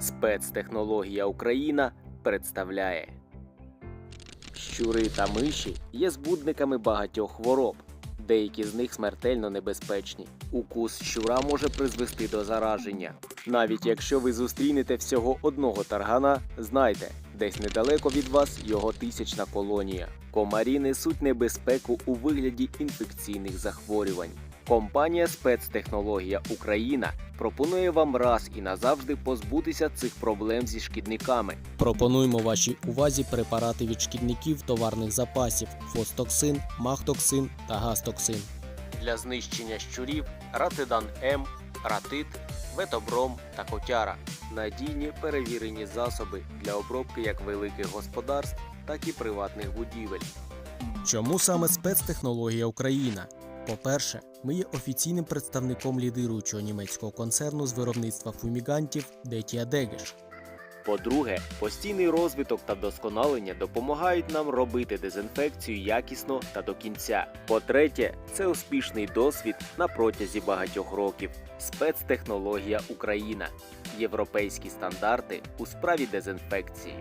Спецтехнологія Україна представляє. Щури та миші є збудниками багатьох хвороб. Деякі з них смертельно небезпечні. Укус щура може призвести до зараження. Навіть якщо ви зустрінете всього одного таргана, знайте, десь недалеко від вас його тисячна колонія. Комарі несуть небезпеку у вигляді інфекційних захворювань. Компанія Спецтехнологія Україна пропонує вам раз і назавжди позбутися цих проблем зі шкідниками. Пропонуємо вашій увазі препарати від шкідників товарних запасів фостоксин, махтоксин та гастоксин. Для знищення щурів Ратидан М, Ратит, Ветобром та Котяра надійні перевірені засоби для обробки як великих господарств, так і приватних будівель. Чому саме спецтехнологія Україна? По-перше, ми є офіційним представником лідируючого німецького концерну з виробництва фумігантів Детія Дегеш. По-друге, постійний розвиток та вдосконалення допомагають нам робити дезінфекцію якісно та до кінця. По-третє, це успішний досвід на протязі багатьох років. Спецтехнологія Україна. Європейські стандарти у справі дезінфекції.